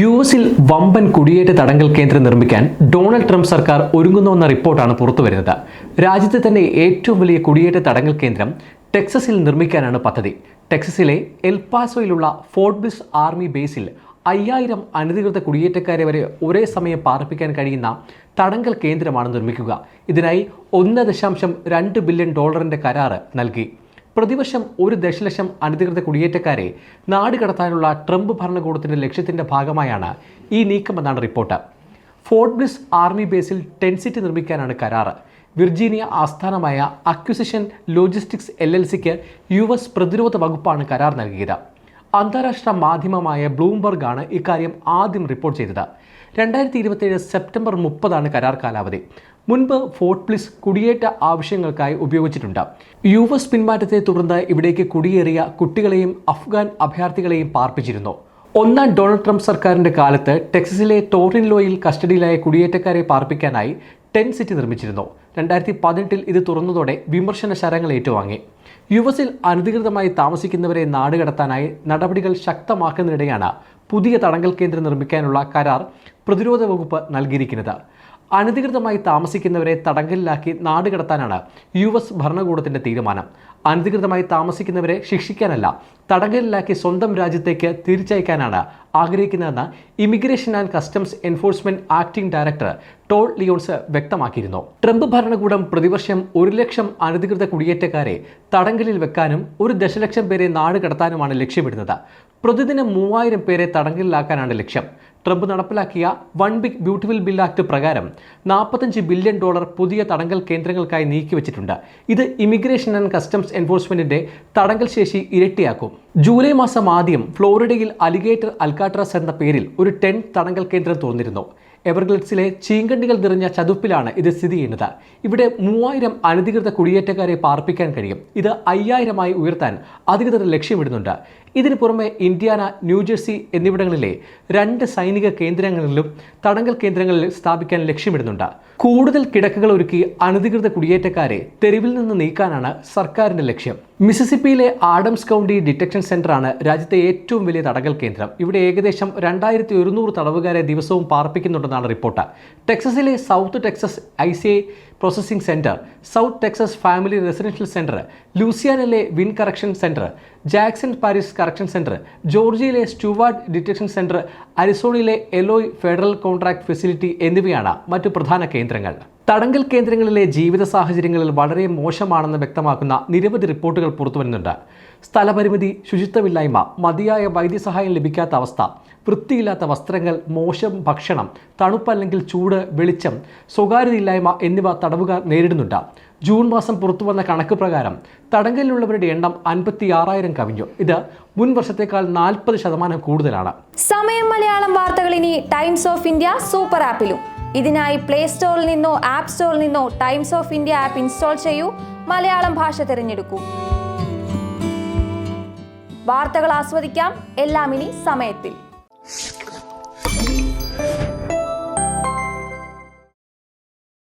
U എസിൽ വമ്പൻ കുടിയേറ്റ തടങ്കൽ കേന്ദ്രം നിർമ്മിക്കാൻ ഡൊണാൾഡ് ട്രംപ് സർക്കാർ ഒരുങ്ങുന്നുവെന്ന റിപ്പോർട്ടാണ് പുറത്തുവരുന്നത് രാജ്യത്തെ തന്നെ ഏറ്റവും വലിയ കുടിയേറ്റ തടങ്കൽ കേന്ദ്രം ടെക്സസിൽ നിർമ്മിക്കാനാണ് പദ്ധതി. ടെക്സസിലെ എൽപാസോയിലുള്ള ഫോർട്ട് ബിസ് ആർമി ബേസിൽ അയ്യായിരം അനധികൃത കുടിയേറ്റക്കാരെ വരെ ഒരേ സമയം പാർപ്പിക്കാൻ കഴിയുന്ന തടങ്കൽ കേന്ദ്രമാണ് നിർമ്മിക്കുക. ഇതിനായി ഒന്ന് ദശാംശം രണ്ട് ബില്യൺ ഡോളറിന്റെ കരാറ് നൽകി. പ്രതിവർഷം ഒരു ദശലക്ഷം അനധികൃത കുടിയേറ്റക്കാരെ നാട് കടത്താനുള്ള ട്രംപ് ഭരണകൂടത്തിന്റെ ലക്ഷ്യത്തിന്റെ ഭാഗമായാണ് ഈ നീക്കമെന്നാണ് റിപ്പോർട്ട്. ഫോർട്ട് ബ്ലിസ് ആർമി ബേസിൽ ടെൻസിറ്റി നിർമ്മിക്കാനാണ് കരാർ വിർജീനിയ ആസ്ഥാനമായ അക്വിസിഷൻ ലോജിസ്റ്റിക്സ് എൽ എൽ സിക്ക് യു എസ് പ്രതിരോധ വകുപ്പാണ് കരാർ നൽകിയത്. അന്താരാഷ്ട്ര മാധ്യമമായ ബ്ലൂംബർഗ് ആണ് ഇക്കാര്യം ആദ്യം റിപ്പോർട്ട് ചെയ്തത്. രണ്ടായിരത്തി ഇരുപത്തിയേഴ് സെപ്റ്റംബർ മുപ്പതാണ് കരാർ കാലാവധി. മുൻപ് ഫോർട്ട് പ്ലിസ് കുടിയേറ്റ ആവശ്യങ്ങൾക്കായി ഉപയോഗിച്ചിട്ടുണ്ട്. യു എസ് പിന്മാറ്റത്തെ തുടർന്ന് ഇവിടേക്ക് കുടിയേറിയ കുട്ടികളെയും അഫ്ഗാൻ അഭയാർത്ഥികളെയും പാർപ്പിച്ചിരുന്നു. ഒന്നാം ഡൊണാൾഡ് ട്രംപ് സർക്കാരിന്റെ കാലത്ത് ടെക്സസിലെ ടോറിൻലോയിൽ കസ്റ്റഡിയിലായ കുടിയേറ്റക്കാരെ പാർപ്പിക്കാനായി ടെൻ സിറ്റി നിർമ്മിച്ചിരുന്നു. രണ്ടായിരത്തി പതിനെട്ടിൽ ഇത് തുറന്നതോടെ വിമർശന ശരങ്ങൾ ഏറ്റുവാങ്ങി. യു എസിൽ അനധികൃതമായി താമസിക്കുന്നവരെ നാടുകടത്താനായി നടപടികൾ ശക്തമാക്കുന്നതിനിടെയാണ് പുതിയ തടങ്കൽ കേന്ദ്രം നിർമ്മിക്കാനുള്ള കരാർ പ്രതിരോധ വകുപ്പ് നൽകിയിരിക്കുന്നത്. അനധികൃതമായി താമസിക്കുന്നവരെ തടങ്കലിലാക്കി നാടുകടത്താനാണ് യു എസ് ഭരണകൂടത്തിന്റെ തീരുമാനം. അനധികൃതമായി താമസിക്കുന്നവരെ ശിക്ഷിക്കാനല്ല തടങ്കലിലാക്കി സ്വന്തം രാജ്യത്തേക്ക് തിരിച്ചയക്കാനാണ് ആഗ്രഹിക്കുന്നതെന്ന് immigration and customs enforcement acting director Todd Lyons വ്യക്തമാക്കിയിരുന്നു. ട്രംപ് ഭരണകൂടം പ്രതിവർഷം ഒരു ലക്ഷം അനധികൃത കുടിയേറ്റക്കാരെ തടങ്കലിൽ വെക്കാനും ഒരു ദശലക്ഷം പേരെ നാട് കടത്താനുമാണ് ലക്ഷ്യമിടുന്നത്. പ്രതിദിനം മൂവായിരം പേരെ തടങ്കലിലാക്കാനാണ് ലക്ഷ്യം. ട്രംപ് നടപ്പിലാക്കിയ one big beautiful bill act പ്രകാരം നാൽപ്പത്തഞ്ച് ബില്യൺ ഡോളർ പുതിയ തടങ്കൽ കേന്ദ്രങ്ങൾക്കായി നീക്കിവച്ചിട്ടുണ്ട് ഇത് ഇമിഗ്രേഷൻ ആൻഡ് കസ്റ്റംസ് എൻഫോഴ്സ്മെന്റിന്റെ തടങ്കൽ ശേഷി ഇരട്ടിയാക്കും. ജൂലൈ മാസം ആദ്യം ഫ്ലോറിഡയിൽ അലിഗേറ്റർ അൽക്കാട്രസ് എന്ന പേരിൽ ഒരു ടെൻ തടങ്കൽ കേന്ദ്രം തുറന്നിരുന്നു. എവർഗ്ലിറ്റ്സിലെ ചീങ്കണ്ണികൾ നിറഞ്ഞ ചതുപ്പിലാണ് ഇത് സ്ഥിതി ചെയ്യുന്നത്. ഇവിടെ മൂവായിരം അനധികൃത കുടിയേറ്റക്കാരെ പാർപ്പിക്കാൻ കഴിയും. ഇത് അയ്യായിരമായി ഉയർത്താൻ അധികൃതർ ലക്ഷ്യമിടുന്നുണ്ട്. ഇതിനു പുറമെ ഇന്ത്യാന ന്യൂജേഴ്സി എന്നിവിടങ്ങളിലെ രണ്ട് സൈനിക കേന്ദ്രങ്ങളിലും തടങ്കൽ കേന്ദ്രങ്ങളിൽ സ്ഥാപിക്കാൻ ലക്ഷ്യമിടുന്നുണ്ട്. കൂടുതൽ കിടക്കുകൾ ഒരുക്കി അനധികൃത കുടിയേറ്റക്കാരെ തെരുവിൽ നിന്ന് നീക്കാനാണ് സർക്കാരിന്റെ ലക്ഷ്യം. മിസിസിപ്പിയിലെ ആഡംസ് കൗണ്ടി ഡിറ്റക്ഷൻ സെന്ററാണ് രാജ്യത്തെ ഏറ്റവും വലിയ തടങ്കൽ കേന്ദ്രം. ഇവിടെ ഏകദേശം രണ്ടായിരത്തി ഒരുന്നൂറ് തടവുകാരെ ദിവസവും പാർപ്പിക്കുന്നുണ്ടെന്നാണ് report. ടെക്സസിലെ South Texas I C processing centre South Texas family residential centre ലൂസിയാനിലെ Winn correction centre Jackson Parish correction centre ജോർജിയയിലെ Stewart detection centre അരിസോണയിലെ എലോയ് ഫെഡറൽ കോൺട്രാക്ട് ഫെസിലിറ്റി എന്നിവയാണ് മറ്റു പ്രധാന കേന്ദ്രങ്ങൾ. തടങ്കൽ കേന്ദ്രങ്ങളിലെ ജീവിത സാഹചര്യങ്ങളിൽ വളരെ മോശമാണെന്ന് വ്യക്തമാക്കുന്ന നിരവധി റിപ്പോർട്ടുകൾ പുറത്തുവരുന്നുണ്ട്. സ്ഥലപരിമിതി ശുചിത്വമില്ലായ്മ മതിയായ വൈദ്യസഹായം ലഭിക്കാത്ത അവസ്ഥ വൃത്തിയില്ലാത്ത വസ്ത്രങ്ങൾ മോശം ഭക്ഷണം തണുപ്പല്ലെങ്കിൽ ചൂട് വെളിച്ചം സ്വകാര്യതയില്ലായ്മ എന്നിവ തടവുകാർ നേരിടുന്നുണ്ട്. ജൂൺ മാസം പുറത്തു വന്ന കണക്ക് പ്രകാരം തടങ്കലിലുള്ളവരുടെ എണ്ണം അൻപത്തി ആറായിരം കവിഞ്ഞു. ഇത് മുൻ വർഷത്തേക്കാൾ നാൽപ്പത് ശതമാനം കൂടുതലാണ്. സമയം മലയാളം വാർത്തകൾ ഇനി ടൈംസ് ഓഫ് ഇന്ത്യ സൂപ്പർ ആപ്പിലും. ഇതിനായി പ്ലേ സ്റ്റോറിൽ നിന്നോ ആപ്പ് സ്റ്റോറിൽ നിന്നോ Times of India app install ചെയ്യൂ. മലയാളം ഭാഷ തിരഞ്ഞെടുക്കൂ. വാർത്തകൾ ആസ്വദിക്കാം. എല്ലാം ഇനി സമയത്തിൽ.